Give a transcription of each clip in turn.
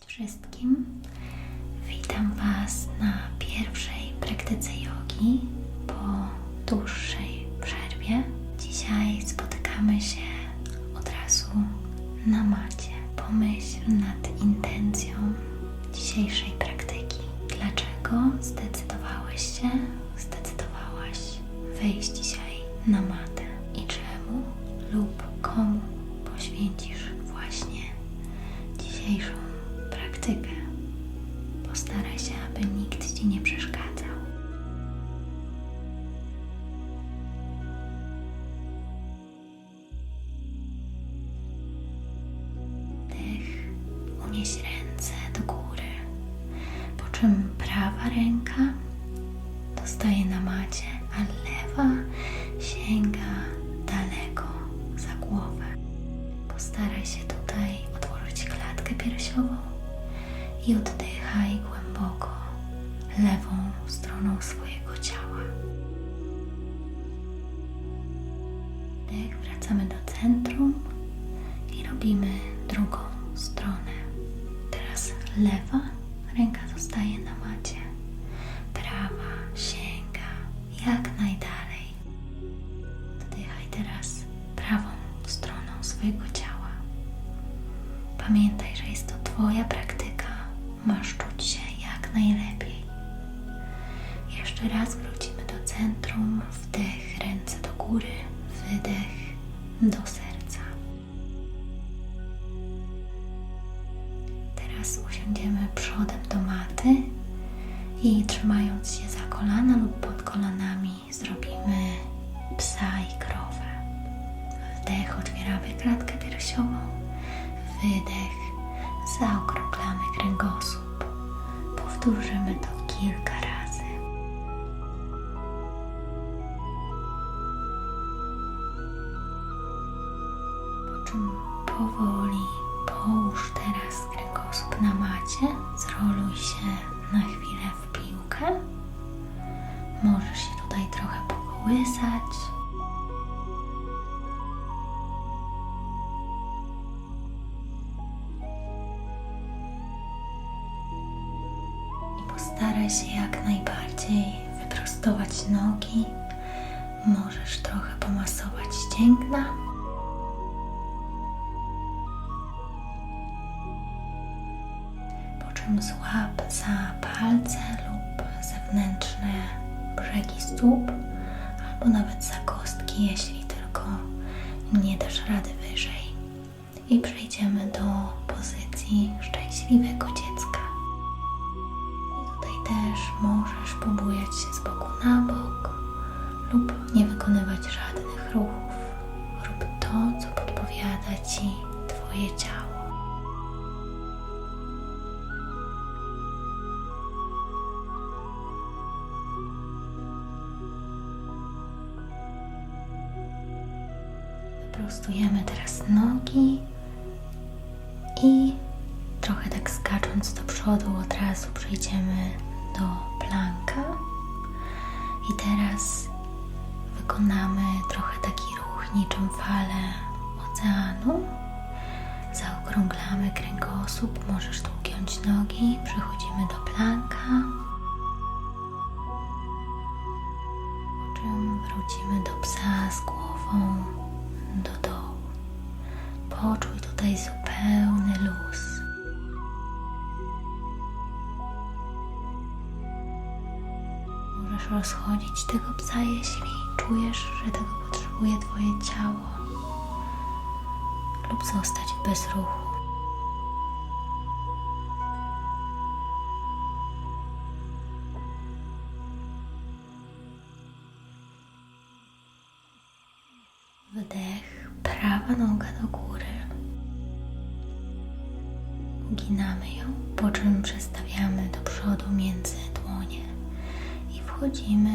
Cześć wszystkim. Witam Was na do serca. Teraz usiądziemy przodem do maty i trzymając się połóż teraz kręgosłup na macie. Zroluj się czym złap za palce lub zewnętrzne brzegi stóp, albo nawet za kostki, jeśli tylko nie dasz rady wyżej. I przejdziemy do pozycji szczęśliwego dziecka. I tutaj też możesz pobujać się z boku na bok lub nie wykonywać żadnych ruchów. Rób to, co podpowiada Ci Twoje ciało. Wyprostujemy teraz nogi i trochę tak skacząc do przodu od razu przejdziemy do planka. I teraz wykonamy trochę taki ruch niczym fale oceanu. Zaokrąglamy kręgosłup, możesz tu ugiąć nogi, przechodzimy do planka. Po czym wrócimy do psa z głową do dołu. Poczuj tutaj zupełny luz. Możesz rozchodzić tego psa, jeśli czujesz, że tego potrzebuje Twoje ciało, lub zostać bez ruchu. Prawa noga do góry. Uginamy ją, po czym przestawiamy do przodu między dłonie i wchodzimy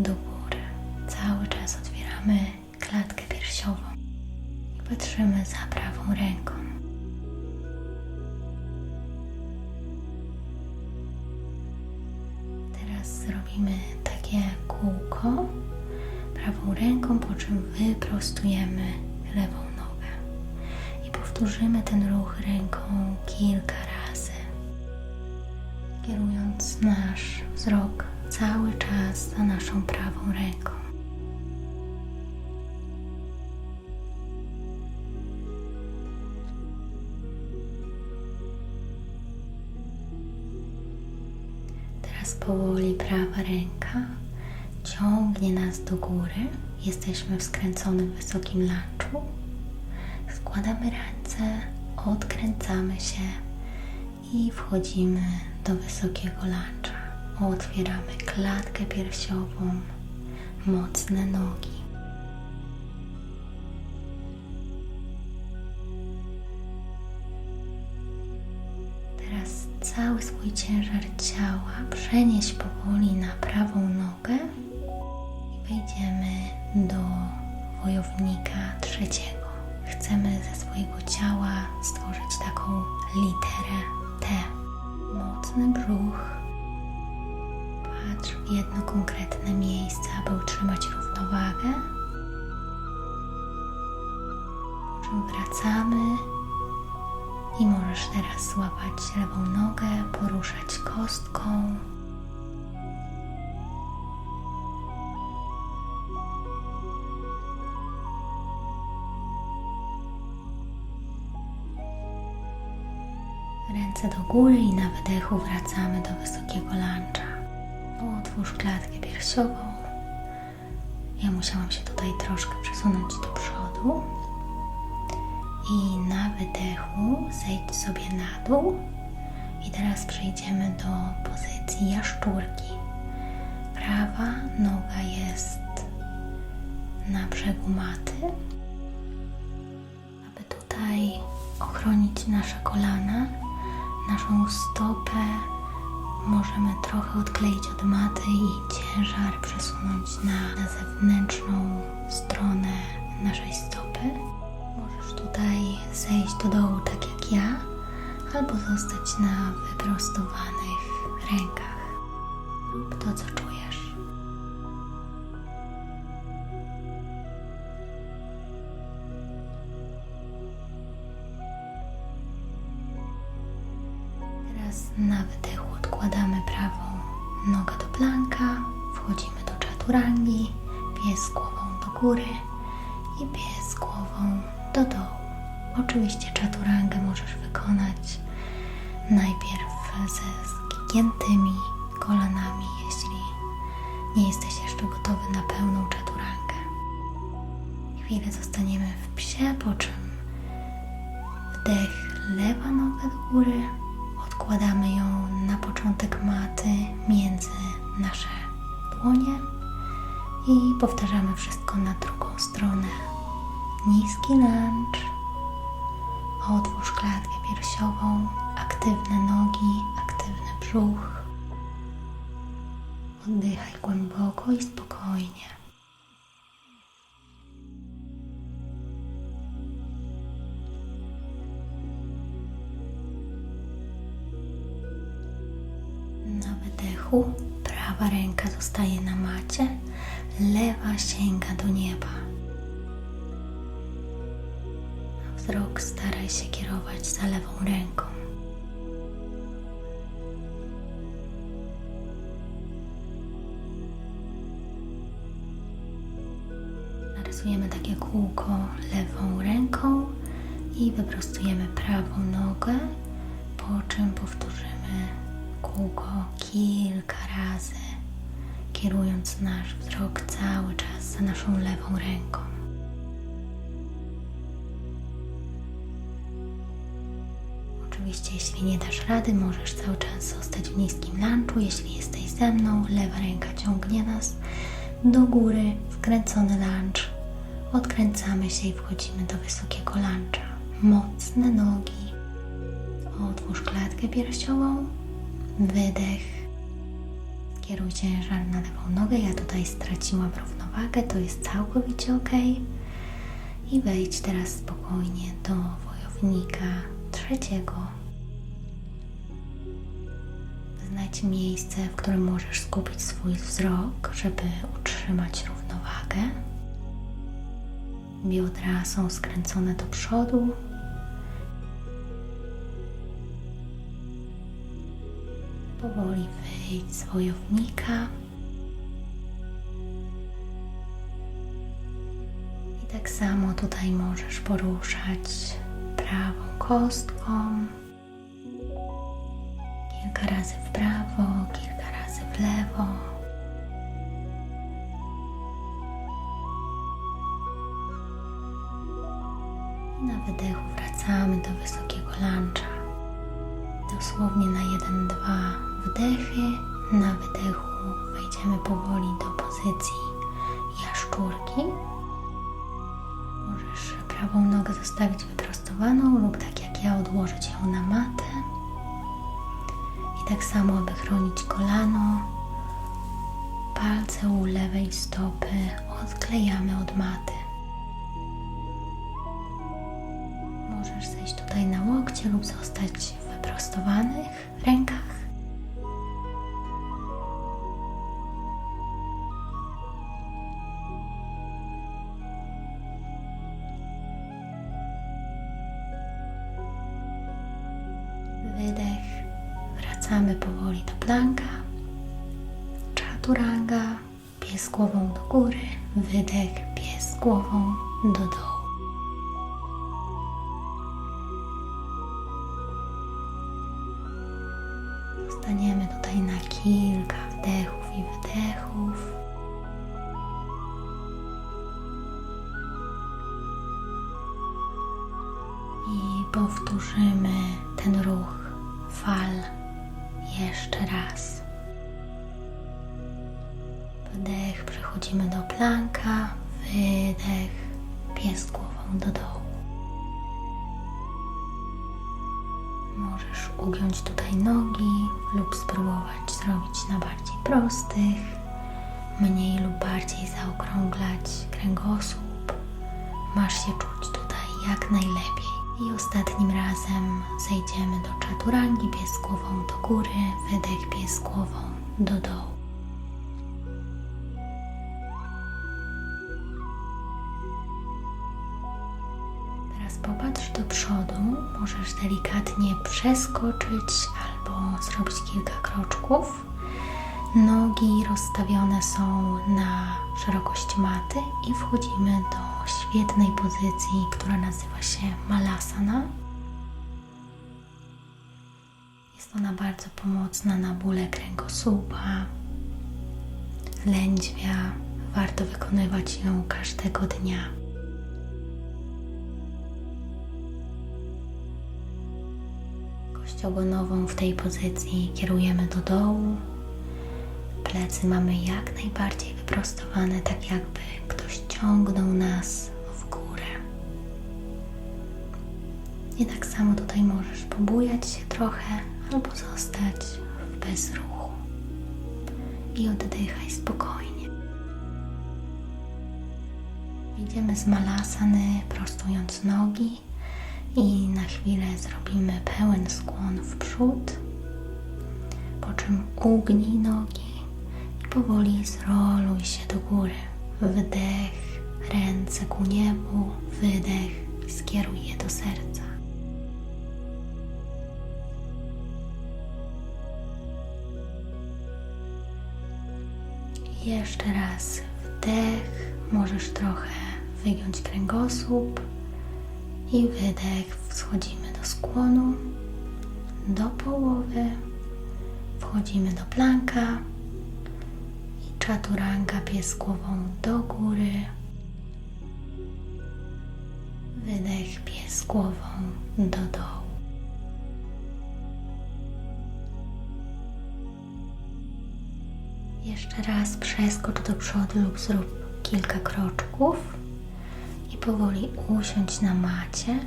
do Teraz powoli prawa ręka ciągnie nas do góry. Jesteśmy w skręconym wysokim lunchu. Składamy ręce, odkręcamy się i wchodzimy do wysokiego luncha. Otwieramy klatkę piersiową, mocne nogi. Cały swój ciężar ciała przenieś powoli na prawą nogę i wejdziemy do wojownika trzeciego. Chcemy ze swojego ciała stworzyć taką literę T. Mocny brzuch. Patrz w jedno konkretne miejsce, aby utrzymać równowagę. Wracamy możesz teraz złapać lewą nogę, poruszać kostką. Ręce do góry i na wydechu wracamy do wysokiego luncha. Otwórz klatkę piersiową. Ja musiałam się tutaj troszkę przesunąć do przodu. I na wydechu zejdź sobie na dół. I teraz przejdziemy do pozycji jaszczurki. Prawa noga jest na brzegu maty. Aby tutaj ochronić nasze kolana, naszą stopę możemy trochę odkleić od maty i ciężar przesunąć na, na zewnętrzną stronę naszej stopy. Tutaj zejść do dołu tak jak ja, albo zostać na wyprostowanych rękach. Rób to, co czujesz. Teraz na wydechu odkładamy prawą nogę do planka, wchodzimy do czaturangi, pies głową do góry i pies głową do dołu. Oczywiście czaturangę możesz wykonać najpierw ze zgiętymi kolanami, jeśli nie jesteś jeszcze gotowy na pełną czaturangę. Chwilę zostaniemy w psie, po czym wdech lewa noga do góry, odkładamy ją na początek maty między nasze dłonie i powtarzamy wszystko na drugą stronę. Niski lunch, otwórz klatkę piersiową, aktywne nogi, aktywny brzuch. Oddychaj głęboko i spokojnie. Na wydechu prawa ręka zostaje na macie, lewa sięga do nieba. Wzrok staraj się kierować za lewą ręką. Narysujemy takie kółko lewą ręką i wyprostujemy prawą nogę, po czym powtórzymy kółko kilka razy, kierując nasz wzrok cały czas za naszą lewą ręką. Oczywiście, jeśli nie dasz rady, możesz cały czas zostać w niskim lunchu. Jeśli jesteś ze mną, lewa ręka ciągnie nas do góry, wkręcony lunch. Odkręcamy się i wchodzimy do wysokiego luncha. Mocne nogi. Otwórz klatkę piersiową. Wydech. Kieruj ciężar na lewą nogę. Ja tutaj straciłam równowagę, to jest całkowicie ok. I wejdź teraz spokojnie do wojownika trzeciego. Znajdź miejsce, w którym możesz skupić swój wzrok, żeby utrzymać równowagę. Biodra są skręcone do przodu. Powoli wyjdź z wojownika. I tak samo tutaj możesz poruszać prawą kostką. Kilka razy w prawo, kilka razy w lewo. Na wydechu wracamy do wysokiego luncha. Dosłownie na 1-2 wdechy. Na wydechu wejdziemy powoli do pozycji jaszczurki. Możesz prawą nogę zostawić wyprostowaną lub tak jak ja odłożyć ją na matę. Tak samo, aby chronić kolano, palce u lewej stopy odklejamy od maty. Możesz zejść tutaj na łokcie lub zostać w wyprostowanych rękach. Wydech. Wracamy powoli do planka. Chaturanga. Pies głową do góry. Wydech. Pies głową do dołu. Jeszcze raz. Wdech, przechodzimy do planka, wydech, pies głową do dołu. Możesz ugiąć tutaj nogi lub spróbować zrobić na bardziej prostych, mniej lub bardziej zaokrąglać kręgosłup. Masz się czuć tutaj jak najlepiej. I ostatnim razem zejdziemy do czaturangi, pies głową do góry, wydech pies głową do dołu. Teraz popatrz do przodu, możesz delikatnie przeskoczyć albo zrobić kilka kroczków. Nogi rozstawione są na szerokość maty i wchodzimy do świetnej pozycji, która nazywa się Malasana. Jest ona bardzo pomocna na bóle kręgosłupa, lędźwia. Warto wykonywać ją każdego dnia. Kość w tej pozycji kierujemy do dołu. Plecy mamy jak najbardziej wyprostowane, tak jakby ktoś ciągnął nas w górę. I tak samo tutaj możesz pobujać się trochę albo zostać w bezruchu. I oddychaj spokojnie. Idziemy z malasany, prostując nogi i na chwilę zrobimy pełen skłon w przód, po czym ugnij nogi powoli zroluj się do góry. Wdech, ręce ku niebu, wydech, skieruj je do serca. Jeszcze raz wdech, możesz trochę wygiąć kręgosłup i wydech. Schodzimy do skłonu, do połowy, wchodzimy do planka czaturanga pies głową do góry. Wydech pies głową do dołu. Jeszcze raz przeskocz do przodu lub zrób kilka kroczków i powoli usiądź na macie.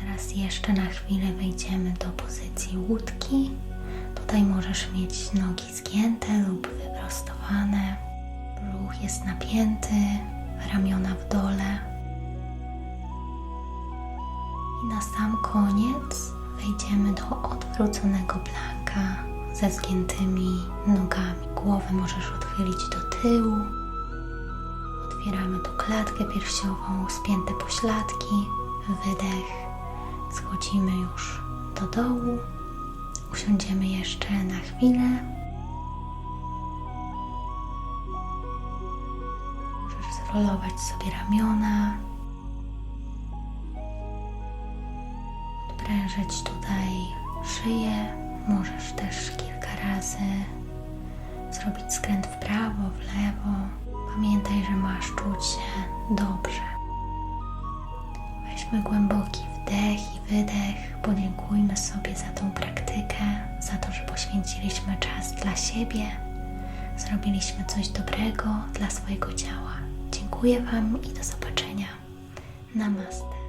Teraz jeszcze na chwilę wejdziemy do pozycji łódki. Tutaj możesz mieć nogi zgięte lub wyprostowane. Brzuch jest napięty, ramiona w dole. I na sam koniec wejdziemy do odwróconego planka ze zgiętymi nogami. Głowę możesz odchylić do tyłu. Otwieramy tu klatkę piersiową, spięte pośladki, wydech. Schodzimy już do dołu. Usiądziemy jeszcze na chwilę. Możesz zrolować sobie ramiona. Odprężyć tutaj szyję. Możesz też kilka razy zrobić skręt w prawo, w lewo. Pamiętaj, że masz czuć się dobrze. Weźmy głęboki wdech i wydech. Podziękujmy sobie za tą praktykę, za to, że poświęciliśmy czas dla siebie. Zrobiliśmy coś dobrego dla swojego ciała. Dziękuję Wam i do zobaczenia. Namaste.